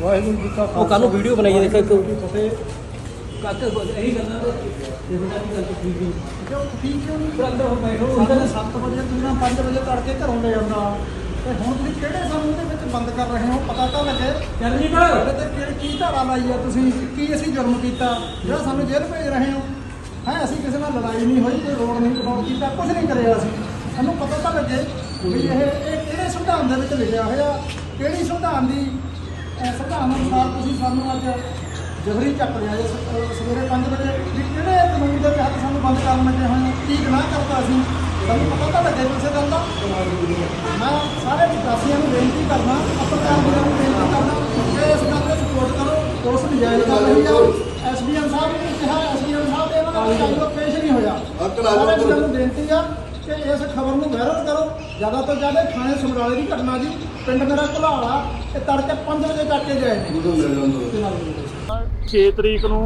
ਵਾਹਿਗੁਰੂ ਜੀ ਕਾ ਉਹ ਕੱਲ੍ਹ ਨੂੰ ਵੀਡੀਓ ਬਣਾਈ ਹੈ, ਦੇਖੋ ਇੱਕ- ਫਤਿਹ। ਕਾਕੇ ਇਹੀ ਗੱਲਾਂ ਇਹੋ ਜਿਹੀ ਗੱਲ ਠੀਕ ਨਹੀਂ ਕਿਉਂ ਠੀਕ ਕਿਉਂ ਨਹੀਂ ਫਿਰ ਅੰਦਰ ਹੁਣ ਬੈਠੋ ਸਾਡੇ 7 ਵਜੇ ਤੁਸੀਂ ਨਾ 5 ਵਜੇ ਤੜਕੇ ਘਰੋਂ ਲੈ ਜਾਂਦਾ ਤੇ ਹੁਣ ਤੁਸੀਂ ਕਿਹੜੇ ਸਮੂਹ ਦੇ ਵਿੱਚ ਬੰਦ ਕਰ ਰਹੇ ਹੋ? ਪਤਾ ਤਾਂ ਲੱਗੇ। ਚਰਨਜੀਤ ਸਾਡੇ ਤੇ ਕਿਹੜੀ ਕੀ ਧਾਰਾ ਲਾਈ ਆ ਤੁਸੀਂ? ਕੀ ਅਸੀਂ ਜੁਰਮ ਕੀਤਾ? ਜਿਹੜਾ ਸਾਨੂੰ ਜੇਲ੍ਹ ਭੇਜ ਰਹੇ ਹੋ। ਹੈ ਅਸੀਂ ਕਿਸੇ ਨਾਲ ਲੜਾਈ ਨਹੀਂ ਹੋਈ ਕੋਈ ਰੋਡ ਨਹੀਂ ਕਟਾਉਣ ਕੀਤਾ ਕੁਝ ਨਹੀਂ ਕਰਿਆ ਅਸੀਂ। ਸਾਨੂੰ ਪਤਾ ਤਾਂ ਲੱਗੇ ਵੀ ਇਹ ਇਹ ਕਿਹੜੇ ਸੰਵਿਧਾਨ ਦੇ ਵਿੱਚ ਲਿਖਿਆ ਹੋਇਆ? ਕਿਹੜੀ ਸੰਵਿਧਾਨ ਦੀ ਸੰਵਿਧਾਨ ਅਨੁਸਾਰ ਤੁਸੀਂ ਸਾਨੂੰ ਅੱਜ ਜਬਰੀ ਚੱਕ ਲਿਆ ਜੇ। ਸਵੇਰੇ 5 ਵਜੇ ਵੀ ਕਿਹੜੇ ਕਾਨੂੰਨ ਦੇ ਤਹਿਤ ਸਾਨੂੰ ਬੰਦ ਕਰਨ ਲੱਗੇ ਹੋਏ ਹੋ? ਕੀ ਗੁਨਾਹ ਕਰਤਾ ਅਸੀਂ? ਸਾਨੂੰ ਪਤਾ ਤਾਂ ਲੱਗੇ ਕਿਸੇ ਗੱਲ ਦਾ। ਮੈਂ ਸਾਰੇ ਵਿਕਾਸੀਆਂ ਨੂੰ ਬੇਨਤੀ ਕਰਦਾ ਪੱਤਰਕਾਰ ਵੀਰਾਂ ਨੂੰ ਬੇਨਤੀ ਕਰਦਾ ਕਿ ਇਸ ਗੱਲ ਤੇ ਰਿਪੋਰਟ ਕਰੋ ਪੁਲਿਸ ਨਜਾਇਜ਼ ਕਰ ਰਹੀ ਆ। ਐਸਡੀਐਮ ਸਾਹਿਬ ਨੇ ਕਿਹਾ ਐਸਡੀਐਮ ਸਾਹਿਬ ਦੇ ਇਹਨਾਂ ਦਾ ਕੋਈ ਅੱਗੇ ਪੇਸ਼ ਨਹੀਂ ਹੋਇਆ। ਸਾਰੇ ਵੀਰਾਂ ਨੂੰ ਬੇਨਤੀ ਆ ਕਿ ਇਸ ਖਬਰ ਨੂੰ ਵਾਇਰਲ ਕਰੋ। ਜ਼ਿਆਦਾ ਤੋਂ ਜ਼ਿਆਦਾ ਥਾਣੇ ਸਮਰਾਲੇ ਦੀ ਘਟਨਾ ਜੀ। ਪਿੰਡ ਮੇਰਾ ਘੁਲਾਲਾ ਇਹ ਤੜਕੇ 5 ਵਜੇ ਕਰਕੇ ਗਏ ਨੇ। 6 ਤਰੀਕ ਨੂੰ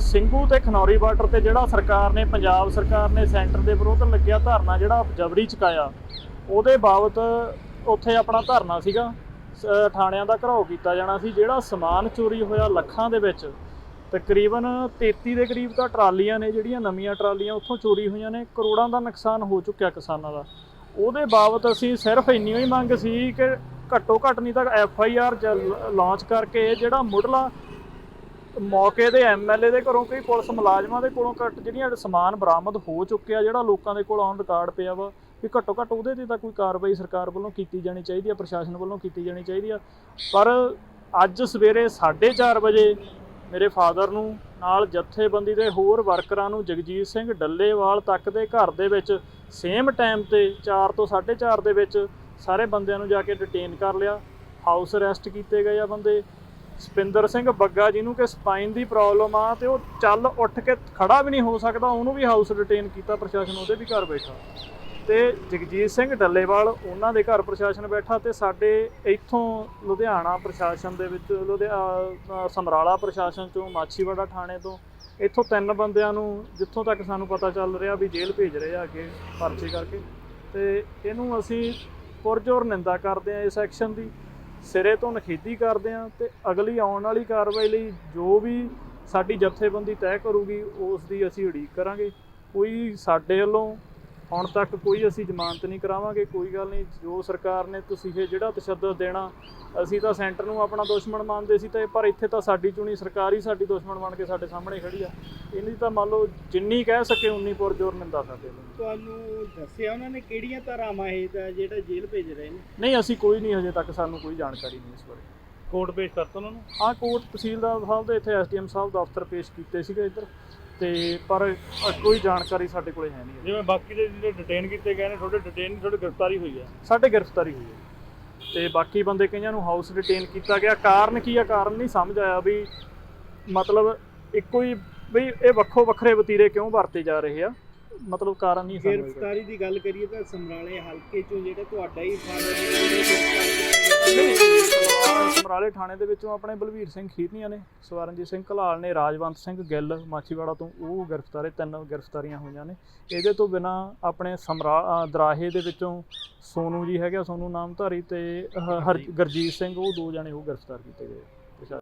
ਸਿੰਘੂ ਤੇ ਖਨੌਰੀ ਬਾਰਡਰ ਤੇ ਜਿਹੜਾ ਸਰਕਾਰ ਨੇ ਪੰਜਾਬ ਸਰਕਾਰ ਨੇ ਸੈਂਟਰ ਦੇ ਵਿਰੁੱਧ ਲੱਗਿਆ ਧਰਨਾ ਜਿਹੜਾ ਜਬਰੀ ਚੁਕਾਇਆ ਉਹਦੇ ਬਾਬਤ ਉੱਥੇ ਆਪਣਾ ਧਰਨਾ ਸੀਗਾ। ਥਾਣਿਆਂ ਦਾ ਘਰਾਓ ਕੀਤਾ ਜਾਣਾ ਸੀ। ਜਿਹੜਾ ਸਮਾਨ ਚੋਰੀ ਹੋਇਆ ਲੱਖਾਂ ਦੇ ਵਿੱਚ ਤਕਰੀਬਨ 33 ਦੇ ਕਰੀਬ ਤਾਂ ਟਰਾਲੀਆਂ ਨੇ, ਜਿਹੜੀਆਂ ਨਵੀਆਂ ਟਰਾਲੀਆਂ ਉੱਥੋਂ ਚੋਰੀ ਹੋਈਆਂ ਨੇ, ਕਰੋੜਾਂ ਦਾ ਨੁਕਸਾਨ ਹੋ ਚੁੱਕਿਆ ਕਿਸਾਨਾਂ ਦਾ। ਉਹਦੇ ਬਾਬਤ ਅਸੀਂ ਸਿਰਫ ਇੰਨੀ ਹੀ ਮੰਗ ਸੀ ਕਿ ਘੱਟੋ ਘੱਟ ਨਹੀਂ ਤਾਂ ਐਫ ਆਈ ਆਰ ਲਾਂਚ ਕਰਕੇ ਜਿਹੜਾ ਮੁੱਢਲਾ ਮੌਕੇ ਦੇ ਐਮਐਲਏ ਦੇ ਘਰੋਂ ਕਈ ਪੁਲਿਸ ਮੁਲਾਜ਼ਮਾਂ ਦੇ ਕੋਲੋਂ ਘੱਟ ਜਿਹੜੀਆਂ ਸਮਾਨ ਬਰਾਮਦ ਹੋ ਚੁੱਕਿਆ ਜਿਹੜਾ ਲੋਕਾਂ ਦੇ ਕੋਲ ਔਨ ਰਿਕਾਰਡ ਪਿਆ ਵਾ, ਵੀ ਘੱਟੋ ਘੱਟ ਉਹਦੇ ਤੇ ਤਾਂ ਕੋਈ ਕਾਰਵਾਈ ਸਰਕਾਰ ਵੱਲੋਂ ਕੀਤੀ ਜਾਣੀ ਚਾਹੀਦੀ ਆ, ਪ੍ਰਸ਼ਾਸਨ ਵੱਲੋਂ ਕੀਤੀ ਜਾਣੀ ਚਾਹੀਦੀ ਆ। ਪਰ ਅੱਜ ਸਵੇਰੇ 4:30 ਵਜੇ ਮੇਰੇ ਫਾਦਰ ਨੂੰ, ਨਾਲ ਜਥੇਬੰਦੀ ਦੇ ਹੋਰ ਵਰਕਰਾਂ ਨੂੰ ਜਗਜੀਤ ਸਿੰਘ ਡੱਲੇਵਾਲ ਤੱਕ ਦੇ ਘਰ ਦੇ ਵਿੱਚ ਸੇਮ ਟਾਈਮ ਤੇ 4 ਤੋਂ 4:30 ਦੇ ਵਿੱਚ ਸਾਰੇ ਬੰਦਿਆਂ ਨੂੰ ਜਾ ਕੇ ਡਿਟੇਨ ਕਰ ਲਿਆ। ਹਾਊਸ ਅਰੈਸਟ ਕੀਤੇ ਗਏ ਆ ਬੰਦੇ। ਸਪਿੰਦਰ ਸਿੰਘ ਬੱਗਾ ਜਿਹਨੂੰ ਕਿ ਸਪਾਈਨ ਦੀ ਪ੍ਰੋਬਲਮ ਆ ਤੇ ਉਹ ਚੱਲ ਉੱਠ ਕੇ ਖੜਾ ਵੀ ਨਹੀਂ ਹੋ ਸਕਦਾ, ਉਹਨੂੰ ਵੀ ਹਾਊਸ ਡਿਟੇਨ ਕੀਤਾ, ਪ੍ਰਸ਼ਾਸਨ ਉਹਦੇ ਵੀ ਘਰ ਬੈਠਾ। ਤੇ ਜਗਜੀਤ ਸਿੰਘ ਡੱਲੇਵਾਲ, ਉਹਨਾਂ ਦੇ ਘਰ ਪ੍ਰਸ਼ਾਸਨ ਬੈਠਾ ਤੇ ਸਾਡੇ ਇੱਥੋਂ ਲੁਧਿਆਣਾ ਪ੍ਰਸ਼ਾਸਨ ਦੇ ਵਿੱਚ ਲੁਧਿਆਣਾ ਸਮਰਾਲਾ ਪ੍ਰਸ਼ਾਸਨ ਚੋਂ ਮਾਛੀਵਾੜਾ ਥਾਣੇ ਤੋਂ ਇੱਥੋਂ ਤਿੰਨ ਬੰਦਿਆਂ ਨੂੰ ਜਿੱਥੋਂ ਤੱਕ ਸਾਨੂੰ ਪਤਾ ਚੱਲ ਰਿਹਾ ਵੀ ਜੇਲ੍ਹ ਭੇਜ ਰਹੇ ਆ ਅੱਗੇ ਪਰਚੇ ਕਰਕੇ ਤੇ ਇਹਨੂੰ ਅਸੀਂ ਪੁਰਜੋਰ ਨਿੰਦਾ ਕਰਦੇ ਆ ਇਸ ਐਕਸ਼ਨ ਦੀ, ਸਿਰੇ ਤੋਂ ਨਖੇਦੀ ਕਰਦੇ ਆ ਤੇ ਅਗਲੀ ਆਉਣ ਵਾਲੀ ਕਾਰਵਾਈ ਲਈ ਜੋ ਵੀ ਸਾਡੀ ਜਥੇਬੰਦੀ ਤੈਅ ਕਰੂਗੀ, ਉਸ ਦੀ ਅਸੀਂ ਉਡੀਕ ਕਰਾਂਗੇ। ਕੋਈ ਸਾਡੇ ਵੱਲੋਂ ਹੁਣ ਤੱਕ ਕੋਈ ਅਸੀਂ ਜ਼ਮਾਨਤ ਨਹੀਂ ਕਰਾਵਾਂਗੇ ਕੋਈ ਗੱਲ ਨਹੀਂ। ਜੋ ਸਰਕਾਰ ਨੇ ਤੁਸੀਂ ਇਹ ਜਿਹੜਾ ਤਸ਼ੱਦਦ ਦੇਣਾ ਅਸੀਂ ਤਾਂ ਸੈਂਟਰ ਨੂੰ ਆਪਣਾ ਦੁਸ਼ਮਣ ਮੰਨਦੇ ਸੀ ਤੇ ਪਰ ਇੱਥੇ ਤਾਂ ਸਾਡੀ ਚੁਣੀ ਸਰਕਾਰ ਹੀ ਸਾਡੀ ਦੁਸ਼ਮਣ ਬਣ ਕੇ ਸਾਡੇ ਸਾਹਮਣੇ ਖੜੀ ਆ। ਇਹਦੀ ਤਾਂ ਮੰਨ ਲਓ ਜਿੰਨੀ ਕਹਿ ਸਕੇ ਉਨੀ ਪੁਰਜੋਰ ਨਿੰਦਾ ਸਾਡੇ ਲਈ ਤੁਹਾਨੂੰ ਦੱਸਿਆ ਉਹਨਾਂ ਨੇ ਕਿਹੜੀਆਂ ਧਾਰਾਵਾਂ ਇਹ ਦਾ ਜਿਹੜਾ ਜੇਲ੍ਹ ਭੇਜ ਰਹੇ ਨੇ? ਨਹੀਂ ਅਸੀਂ ਕੋਈ ਨਹੀਂ ਹਜੇ ਤੱਕ ਸਾਨੂੰ ਕੋਈ ਜਾਣਕਾਰੀ ਨਹੀਂ ਇਸ ਬਾਰੇ। ਕੋਰਟ ਪੇਸ਼ ਕਰਤਾ ਉਹਨਾਂ ਨੂੰ? ਹਾਂ ਕੋਰਟ ਤਹਿਸੀਲਦਾਰ ਸਾਹਿਬ ਦੇ ਇੱਥੇ ਐਸਡੀਐਮ ਸਾਹਿਬ ਦਫ਼ਤਰ ਪੇਸ਼ ਕੀਤੇ ਸੀਗੇ ਇੱਧਰ। ਤੇ ਪਰ ਕੋਈ ਜਾਣਕਾਰੀ ਸਾਡੇ ਕੋਲੇ ਹੈ ਨਹੀਂ। ਜਿਵੇਂ ਬਾਕੀ ਦੇ ਜਿਹੜੇ ਡਿਟੇਨ ਕੀਤੇ ਗਏ ਨੇ ਤੁਹਾਡੇ ਡਿਟੇਨ ਤੁਹਾਡੀ ਗ੍ਰਿਫਤਾਰੀ ਹੋਈ ਹੈ? ਸਾਡੇ ਗ੍ਰਿਫਤਾਰੀ ਹੋਈ ਹੈ। ਤੇ ਬਾਕੀ ਬੰਦੇ ਕਈਆਂ ਨੂੰ ਹਾਊਸ ਡਿਟੇਨ ਕੀਤਾ ਗਿਆ। ਕਾਰਨ ਕੀ ਆ? ਕਾਰਨ ਨਹੀਂ ਸਮਝ ਆਇਆ ਵੀ ਮਤਲਬ ਇੱਕੋ ਹੀ ਵੀ ਇਹ ਵੱਖੋ ਵੱਖਰੇ ਵਤੀਰੇ ਕਿਉਂ ਵਰਤੇ ਜਾ ਰਹੇ ਆ? ਮਤਲਬ ਕਾਰਨ ਨਹੀਂ ਆਇਆ ਗ੍ਰਿਫਤਾਰੀ ਦੀ ਗੱਲ ਕਰੀਏ ਤਾਂ ਸਮਰਾਲੇ ਹਲਕੇ ਚੋਂ ਜਿਹੜਾ ਤੁਹਾਡਾ ਹੀ ਫਾਦਰ ਸਮਰਾਲੇ ਥਾਣੇ ਦੇ ਵਿੱਚੋਂ ਆਪਣੇ ਬਲਵੀਰ ਸਿੰਘ ਖੀਰਨੀਆਂ ਨੇ ਸਵਰਨਜੀਤ ਸਿੰਘ ਘਲਾਲ ਨੇ ਰਾਜਵੰਤ ਸਿੰਘ ਗਿੱਲ ਮਾਛੀਵਾੜਾ ਤੋਂ ਉਹ ਗ੍ਰਿਫਤਾਰੇ ਤਿੰਨ ਗ੍ਰਿਫਤਾਰੀਆਂ ਹੋਈਆਂ ਨੇ। ਇਹਦੇ ਤੋਂ ਬਿਨਾ ਆਪਣੇ ਸਮਰਾ ਦਰਾਹੇ ਦੇ ਵਿੱਚੋਂ ਸੋਨੂ ਜੀ ਹੈਗਾ ਸੋਨੂ ਨਾਮਧਾਰੀ ਤੇ ਹਰ- ਗੁਰਜੀਤ ਸਿੰਘ ਉਹ ਦੋ ਜਣੇ ਉਹ ਗ੍ਰਿਫਤਾਰ ਕੀਤੇ ਗਏ।